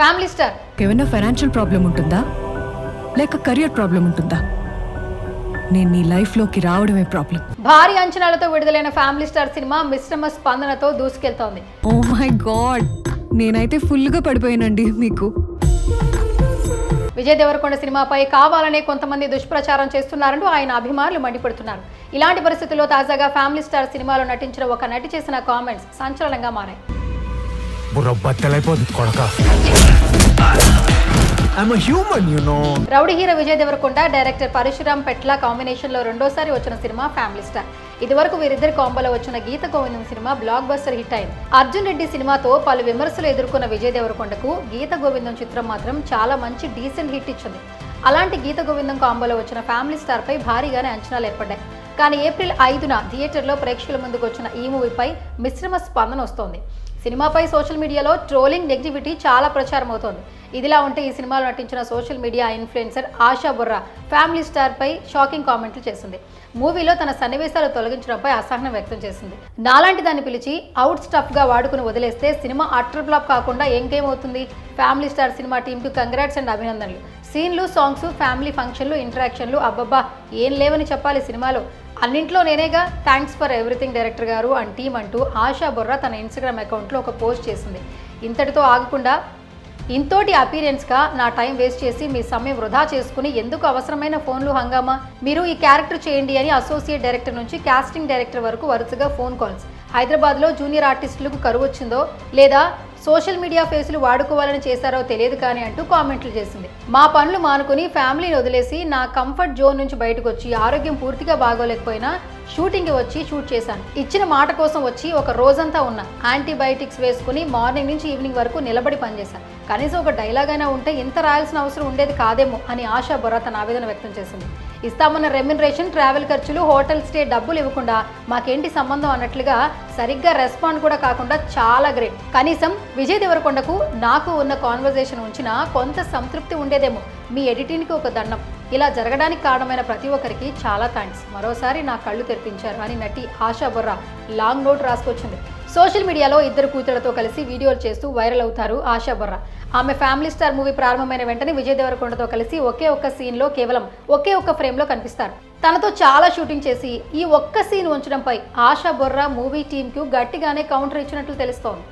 Family star ఏమైనా financial problem ఉంటుందా? లేక కెరియర్ ప్రాబ్లం ఉంటుందా? నేను నీ లైఫ్లోకి రావడమే ప్రాబ్లం భారీ అంచనాలతో విడుదలైన ఫ్యామిలీ స్టార్ సినిమా మిశ్రమ స్పందనతో దూసుకెళ్తోంది. ఓ మై గాడ్ నేనైతే ఫుల్గా పడిపోయానండి మీకు. విజయ్ దేవరకొండ సినిమాపై కావాలనే కొంతమంది దుష్ప్రచారం చేస్తున్నారంటూ ఆయన అభిమానులు మండిపడుతున్నారు. ఇలాంటి పరిస్థితుల్లో తాజాగా ఫ్యామిలీ స్టార్ సినిమాలో నటించిన ఒక నటి చేసిన కామెంట్స్ సంచలనంగా మారాయి. బుర్ర కొడక. Rowdy hero Vijay Deverakonda director Parasuram Petla కాంబినేషన్లో రెండోసారి వచ్చిన సినిమా ఫ్యామిలీ స్టార్ ఇదివరకు వీరిద్దరి కాంబోలో వచ్చిన Geetha Govindam cinema blockbuster hit అయింది. అర్జున్ రెడ్డి సినిమాతో పలు విమర్శలు ఎదుర్కొన్న విజయ్ దేవరకొండకు గీత గోవిందం చిత్రం మాత్రం చాలా మంచి డీసెంట్ హిట్ ఇచ్చింది. అలాంటి గీత గోవిందం కాంబోలో వచ్చిన ఫ్యామిలీ స్టార్ పై భారీగానే అంచనాలు ఏర్పడ్డాయి. కానీ ఏప్రిల్ ఐదున థియేటర్లో ప్రేక్షకుల ముందుకు వచ్చిన ఈ మూవీపై మిశ్రమ స్పందన వస్తోంది. సినిమాపై సోషల్ మీడియాలో ట్రోలింగ్ నెగిటివిటీ చాలా ప్రచారం అవుతోంది ఇదిలా ఉంటే ఈ సినిమాలో నటించిన social media influencer Asha Burra family star పై షాకింగ్ కామెంట్లు చేసింది. మూవీలో తన సన్నివేశాలు తొలగించడంపై అసహనం వ్యక్తం చేసింది. నాలాంటి దాన్ని పిలిచి అవుట్ స్టఫ్గా వాడుకుని వదిలేస్తే సినిమా అట్టర్ ఫ్లాప్ కాకుండా ఇంకేమవుతుంది? ఫ్యామిలీ స్టార్ సినిమా టీంకు కంగ్రాట్స్ అండ్ అభినందనలు. సీన్లు సాంగ్స్ ఫ్యామిలీ ఫంక్షన్లు ఇంటరాక్షన్లు అబ్బబ్బా ఏం లేవని చెప్పాలి సినిమాలో. అన్నింట్లో నేనేగా థ్యాంక్స్ ఫర్ ఎవ్రీథింగ్ డైరెక్టర్ గారు అండ్ టీమ్ అంటూ ఆశా బొర్రా తన ఇన్స్టాగ్రామ్ అకౌంట్లో ఒక పోస్ట్ చేసింది. ఇంతటితో ఆగకుండా ఇంతోటి అపీరియన్స్గా నా టైం వేస్ట్ చేసి మీ సమయం వృధా చేసుకుని ఎందుకు అవసరమైన ఫోన్లు హంగామా? మీరు ఈ క్యారెక్టర్ చేయండి అని అసోసియేట్ డైరెక్టర్ నుంచి కాస్టింగ్ డైరెక్టర్ వరకు వరుసగా ఫోన్ కాల్స్ హైదరాబాద్లో జూనియర్ ఆర్టిస్టులకు కరువు వచ్చిందో లేదా సోషల్ మీడియా ఫేసులు వాడుకోవాలని చేశారో తెలియదు కానీ అంటూ కామెంట్లు చేసింది. మా పనులు మానుకుని ఫ్యామిలీని వదిలేసి నా కంఫర్ట్ జోన్ నుంచి బయటకు వచ్చి ఆరోగ్యం పూర్తిగా బాగోలేకపోయినా షూటింగ్కి వచ్చి షూట్ చేశాను. ఇచ్చిన మాట కోసం వచ్చి ఒక రోజంతా ఉన్నా యాంటీబయాటిక్స్ వేసుకుని మార్నింగ్ నుంచి ఈవినింగ్ వరకు నిలబడి పనిచేశాను. కనీసం ఒక డైలాగ్ అయినా ఉంటే ఇంత రాయాల్సిన అవసరం ఉండేది కాదేమో అని ఆశా బొర్రా తన ఆవేదన వ్యక్తం చేసింది. ఇస్తామన్న రెమ్యునరేషన్ ట్రావెల్ ఖర్చులు హోటల్ స్టే డబ్బులు ఇవ్వకుండా మాకేంటి సంబంధం అన్నట్లుగా సరిగ్గా రెస్పాండ్ కూడా కాకుండా చాలా గ్రేట్ కనీసం విజయ్ దేవరకొండకు నాకు ఉన్న కాన్వర్జేషన్ ఉంచినా కొంత సంతృప్తి ఉండేదేమో. మీ ఎడిటింగ్కి ఒక దండం. ఇలా జరగడానికి కారణమైన ప్రతి ఒక్కరికి చాలా థ్యాంక్స్ మరోసారి నా కళ్ళు తెరిపించారు అని నటి ఆశా బొర్రా. లాంగ్ నోట్ రాసుకొచ్చింది. సోషల్ మీడియాలో ఇద్దరు కూతుళ్ళతో కలిసి వీడియోలు చేస్తూ వైరల్ అవుతారు ఆశా బొర్రా. ఆమె ఫ్యామిలీ స్టార్ మూవీ ప్రారంభమైన వెంటనే విజయ్ దేవరకొండతో కలిసి ఒకే ఒక్క సీన్లో కేవలం ఒకే ఒక్క ఫ్రేమ్లో కనిపిస్తారు. తనతో చాలా షూటింగ్ చేసి ఈ ఒక్క సీన్ ఉంచడంపై ఆశా బొర్రా మూవీ టీంకు గట్టిగానే కౌంటర్ ఇచ్చినట్లు తెలుస్తోంది.